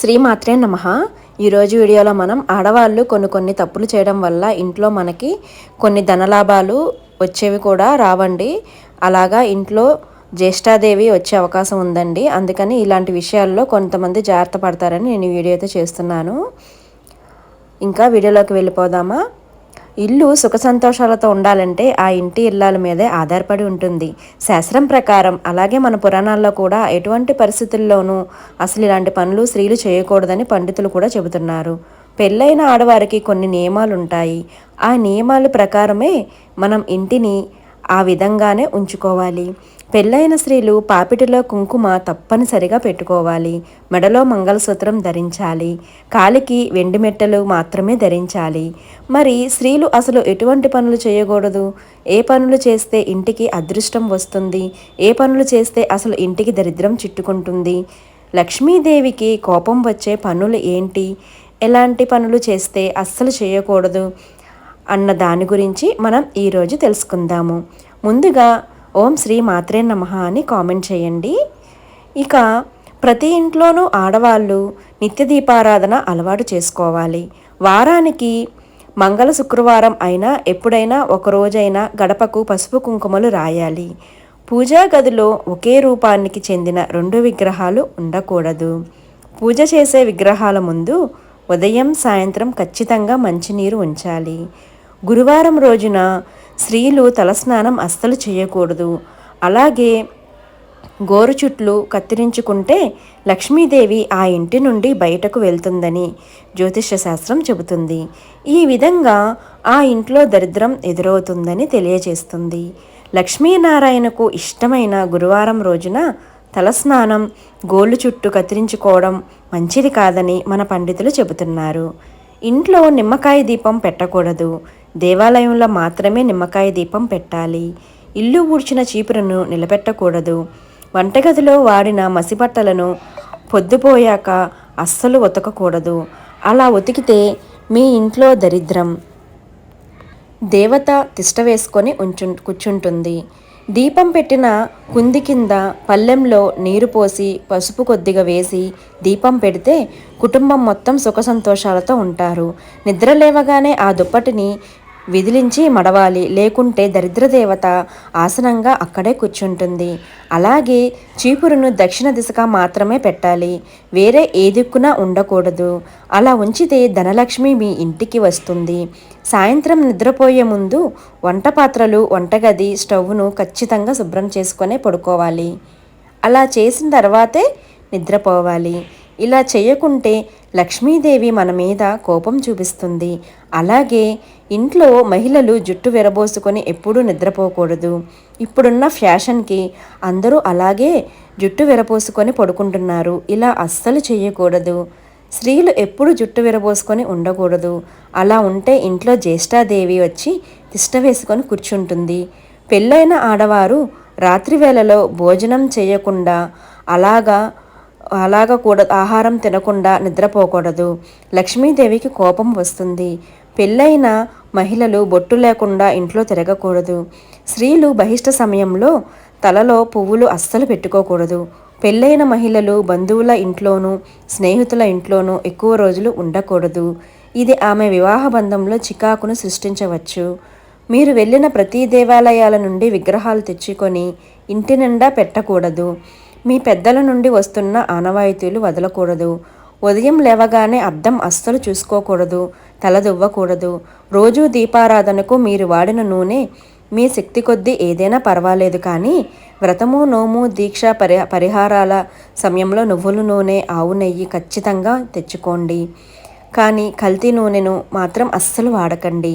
శ్రీమాత్రే నమ. ఈరోజు వీడియోలో మనం ఆడవాళ్ళు కొన్ని కొన్ని తప్పులు చేయడం వల్ల ఇంట్లో మనకి కొన్ని ధనలాభాలు వచ్చేవి కూడా రావండి. అలాగా ఇంట్లో జ్యేష్ఠాదేవి వచ్చే అవకాశం ఉందండి. అందుకని ఇలాంటి విషయాల్లో కొంతమంది జాగ్రత్త పడతారని నేను వీడియోతో వీడియో అయితే చేస్తున్నాను. ఇంకా వీడియోలోకి వెళ్ళిపోదామా? ఇల్లు సుఖ సంతోషాలతో ఉండాలంటే ఆ ఇంటి ఇల్లాల మీదే ఆధారపడి ఉంటుంది. శాస్త్రం ప్రకారం అలాగే మన పురాణాల్లో కూడా ఎటువంటి పరిస్థితుల్లోనూ అసలు ఇలాంటి పనులు స్త్రీలు చేయకూడదని పండితులు కూడా చెబుతున్నారు. పెళ్ళైన ఆడవారికి కొన్ని నియమాలు ఉంటాయి ఆ నియమాల ప్రకారమే మనం ఇంటిని ఆ విధంగానే ఉంచుకోవాలి. పెళ్ళైన స్త్రీలు పాపిటిలో కుంకుమ తప్పనిసరిగా పెట్టుకోవాలి. మెడలో మంగళసూత్రం ధరించాలి. కాలికి వెండి మెట్టలు మాత్రమే ధరించాలి. మరి స్త్రీలు అసలు ఎటువంటి పనులు చేయకూడదు? ఏ పనులు చేస్తే ఇంటికి అదృష్టం వస్తుంది? ఏ పనులు చేస్తే అసలు ఇంటికి దరిద్రం చుట్టుకుంటుంది? లక్ష్మీదేవికి కోపం వచ్చే పనులు ఏంటి? ఎలాంటి పనులు చేస్తే అస్సలు చేయకూడదు? అన్న దాని గురించి మనం ఈరోజు తెలుసుకుందాము. ముందుగా ఓం శ్రీ మాత్రే నమ అని కామెంట్ చేయండి. ఇక ప్రతి ఇంట్లోనూ ఆడవాళ్ళు నిత్య దీపారాధన అలవాటు చేసుకోవాలి. వారానికి మంగళ శుక్రవారం అయినా ఎప్పుడైనా ఒకరోజైనా గడపకు పసుపు కుంకుమలు రాయాలి. పూజా గదిలో ఒకే రూపానికి చెందిన రెండు విగ్రహాలు ఉండకూడదు. పూజ చేసే విగ్రహాల ముందు ఉదయం సాయంత్రం ఖచ్చితంగా మంచినీరు ఉంచాలి. గురువారం రోజున స్త్రీలు తలస్నానం అస్సలు చేయకూడదు. అలాగే గోరు చుట్లు కత్తిరించుకుంటే లక్ష్మీదేవి ఆ ఇంటి నుండి బయటకు వెళ్తుందని జ్యోతిష్య శాస్త్రం చెబుతుంది. ఈ విధంగా ఆ ఇంట్లో దరిద్రం ఎదురవుతుందని తెలియజేస్తుంది. లక్ష్మీనారాయణకు ఇష్టమైన గురువారం రోజున తలస్నానం గోళ్ళు చుట్టూ కత్తిరించుకోవడం మంచిది కాదని మన పండితులు చెబుతున్నారు. ఇంట్లో నిమ్మకాయ దీపం పెట్టకూడదు. దేవాలయంలో మాత్రమే నిమ్మకాయ దీపం పెట్టాలి. ఇల్లు ఊడ్చిన చీపురును నిలబెట్టకూడదు. వంటగదిలో వాడిన మసిబట్టలను పొద్దుపోయాక అస్సలు ఉతకకూడదు. అలా ఉతికితే మీ ఇంట్లో దరిద్రం. దేవత తిష్ట వేసుకొని ఉంచు కూర్చుంటుంది. దీపం పెట్టిన కుంది కింద పల్లెంలో నీరు పోసి పసుపు కొద్దిగా వేసి దీపం పెడితే కుటుంబం మొత్తం సుఖ సంతోషాలతో ఉంటారు. నిద్ర లేవగానే ఆ దుప్పటిని విదిలించి మడవాలి. లేకుంటే దరిద్రదేవత ఆసనంగా అక్కడే కూర్చుంటుంది. అలాగే చీపురును దక్షిణ దిశగా మాత్రమే పెట్టాలి. వేరే ఏ దిక్కున ఉండకూడదు. అలా ఉంచితే ధనలక్ష్మి మీ ఇంటికి వస్తుంది. సాయంత్రం నిద్రపోయే ముందు వంట పాత్రలు వంటగది స్టవ్ను ఖచ్చితంగా శుభ్రం చేసుకునే పడుకోవాలి. అలా చేసిన తర్వాతే నిద్రపోవాలి. ఇలా చేయకుంటే లక్ష్మీదేవి మన మీద కోపం చూపిస్తుంది. అలాగే ఇంట్లో మహిళలు జుట్టు విరబోసుకొని ఎప్పుడూ నిద్రపోకూడదు. ఇప్పుడున్న ఫ్యాషన్కి అందరూ అలాగే జుట్టు విరబోసుకొని పడుకుంటున్నారు. ఇలా అస్సలు చేయకూడదు. స్త్రీలు ఎప్పుడు జుట్టు విరబోసుకొని ఉండకూడదు. అలా ఉంటే ఇంట్లో జ్యేష్ఠాదేవి వచ్చి తిష్ట వేసుకొని కూర్చుంటుంది. పెళ్ళైన ఆడవారు రాత్రి వేళలో భోజనం చేయకుండా అలాగా అలాగ కూడా ఆహారం తినకుండా నిద్రపోకూడదు. లక్ష్మీదేవికి కోపం వస్తుంది. పెళ్ళైన మహిళలు బొట్టు లేకుండా ఇంట్లో తిరగకూడదు. స్త్రీలు బహిష్ట సమయంలో తలలో పువ్వులు అస్సలు పెట్టుకోకూడదు. పెళ్ళైన మహిళలు బంధువుల ఇంట్లోనూ స్నేహితుల ఇంట్లోనూ ఎక్కువ రోజులు ఉండకూడదు. ఇది ఆమె వివాహ బంధంలో చికాకును సృష్టించవచ్చు. మీరు వెళ్ళిన ప్రతి దేవాలయాల నుండి విగ్రహాలు తెచ్చుకొని ఇంటి నిండా పెట్టకూడదు. మీ పెద్దల నుండి వస్తున్న ఆనవాయితీలు వదలకూడదు. ఉదయం లేవగానే అద్దం అస్సలు చూసుకోకూడదు. తలదువ్వకూడదు రోజూ దీపారాధనకు మీరు వాడిన నూనె మీ శక్తి కొద్దీ ఏదైనా పర్వాలేదు కానీ వ్రతము నోము దీక్ష పరి పరిహారాల సమయంలో నువ్వుల నూనె ఆవు నెయ్యి ఖచ్చితంగా తెచ్చుకోండి. కానీ కల్తీ నూనెను మాత్రం అస్సలు వాడకండి.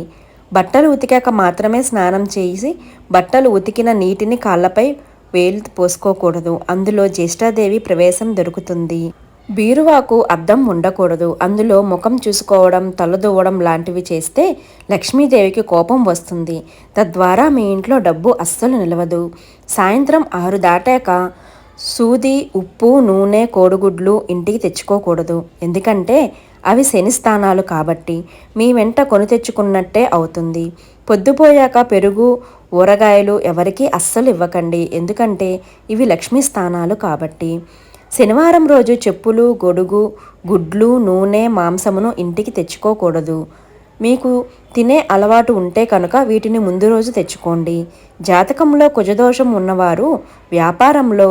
బట్టలు ఉతికాక మాత్రమే స్నానం చేసి బట్టలు ఉతికిన నీటిని కాళ్ళపై వేలు పోసుకోకూడదు. అందులో జ్యేష్ఠాదేవి ప్రవేశం దొరుకుతుంది. బీరువాకు అద్దం ఉండకూడదు. అందులో ముఖం చూసుకోవడం తలదూవడం లాంటివి చేస్తే లక్ష్మీదేవికి కోపం వస్తుంది. తద్వారా మీ ఇంట్లో డబ్బు అస్సలు నిలవదు. సాయంత్రం ఆరు దాటాక సూది ఉప్పు నూనె కోడిగుడ్లు ఇంటికి తెచ్చుకోకూడదు. ఎందుకంటే అవి శని స్థానాలు కాబట్టి మీ వెంట కొని తెచ్చుకున్నట్టే అవుతుంది. పొద్దుపోయాక పెరుగు ఊరగాయలు ఎవరికీ అస్సలు ఇవ్వకండి. ఎందుకంటే ఇవి లక్ష్మీ స్థానాలు కాబట్టి. శనివారం రోజు చెప్పులు గొడుగు గుడ్లు నూనె మాంసమును ఇంటికి తెచ్చుకోకూడదు. మీకు తినే అలవాటు ఉంటే కనుక వీటిని ముందు రోజు తెచ్చుకోండి. జాతకంలో కుజదోషం ఉన్నవారు వ్యాపారంలో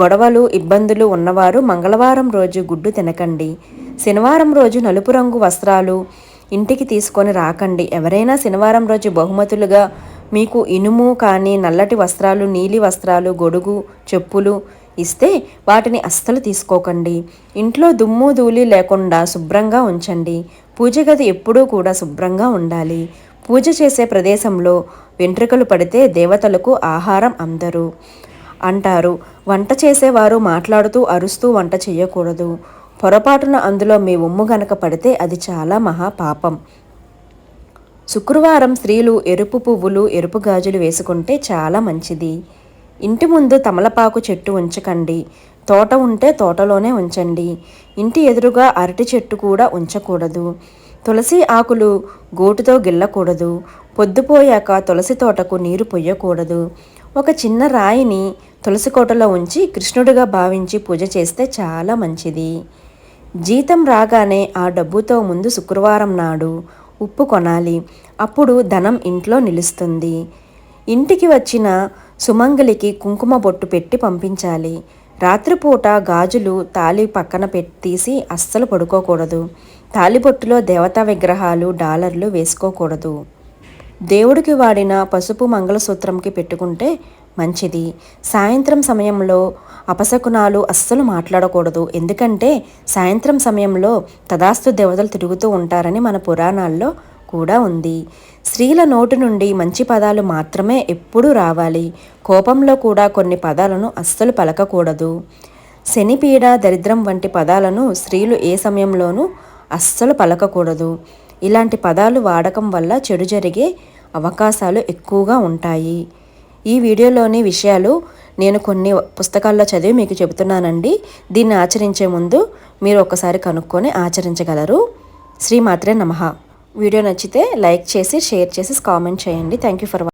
గొడవలు ఇబ్బందులు ఉన్నవారు మంగళవారం రోజు గుడ్డు తినకండి. శనివారం రోజు నలుపు రంగు వస్త్రాలు ఇంటికి తీసుకొని రాకండి. ఎవరైనా శనివారం రోజు బహుమతులుగా మీకు ఇనుము కానీ నల్లటి వస్త్రాలు నీలి వస్త్రాలు గొడుగు చెప్పులు ఇస్తే వాటిని అస్సలు తీసుకోకండి. ఇంట్లో దుమ్ము ధూళి లేకుండా శుభ్రంగా ఉంచండి. పూజ గది ఎప్పుడూ కూడా శుభ్రంగా ఉండాలి. పూజ చేసే ప్రదేశంలో వెంట్రుకలు పడితే దేవతలకు ఆహారం అందరు. అంటారు వంట చేసేవారు మాట్లాడుతూ అరుస్తూ వంట చేయకూడదు. పొరపాటున అందులో మీ ఉమ్ము గనక పడితే అది చాలా మహా పాపం. శుక్రవారం స్త్రీలు ఎరుపు పువ్వులు ఎరుపు గాజులు వేసుకుంటే చాలా మంచిది. ఇంటి ముందు తమలపాకు చెట్టు ఉంచకండి. తోట ఉంటే తోటలోనే ఉంచండి. ఇంటి ఎదురుగా అరటి చెట్టు కూడా ఉంచకూడదు. తులసి ఆకులు గోటుతో గిల్లకూడదు. పొద్దుపోయాక తులసి తోటకు నీరు పొయ్యకూడదు. ఒక చిన్న రాయిని తులసి కోటలో ఉంచి కృష్ణుడిగా భావించి పూజ చేస్తే చాలా మంచిది. జీతం రాగానే ఆ డబ్బుతో ముందు శుక్రవారం నాడు ఉప్పు కొనాలి. అప్పుడు ధనం ఇంట్లో నిలుస్తుంది. ఇంటికి వచ్చిన సుమంగలికి కుంకుమ బొట్టు పెట్టి పంపించాలి. రాత్రిపూట గాజులు తాలి పక్కన పెట్టి తీసి అస్సలు పడుకోకూడదు. తాలిబొట్టులో దేవతా విగ్రహాలు డాలర్లు వేసుకోకూడదు. దేవుడికి వాడిన పసుపు మంగళసూత్రంకి పెట్టుకుంటే మంచిది. సాయంత్రం సమయంలో అపశకునాలు అస్సలు మాట్లాడకూడదు. ఎందుకంటే సాయంత్రం సమయంలో తదాస్తు దేవతలు తిరుగుతూ ఉంటారని మన పురాణాల్లో కూడా ఉంది. స్త్రీల నోటి నుండి మంచి పదాలు మాత్రమే ఎప్పుడూ రావాలి. కోపంలో కూడా కొన్ని పదాలను అస్సలు పలకకూడదు. శనిపీడ దరిద్రం వంటి పదాలను స్త్రీలు ఏ సమయంలోనూ అస్సలు పలకకూడదు. ఇలాంటి పదాలు వాడకం వల్ల చెడు జరిగే అవకాశాలు ఎక్కువగా ఉంటాయి. ఈ వీడియోలోని విషయాలు నేను కొన్ని పుస్తకాల్లో చదివి మీకు చెబుతున్నానండి. దీన్ని ఆచరించే ముందు మీరు ఒకసారి కనుక్కొని ఆచరించగలరు. శ్రీమాత్రే నమ. వీడియో నచ్చితే లైక్ చేసి షేర్ చేసి కామెంట్ చేయండి. Thank you for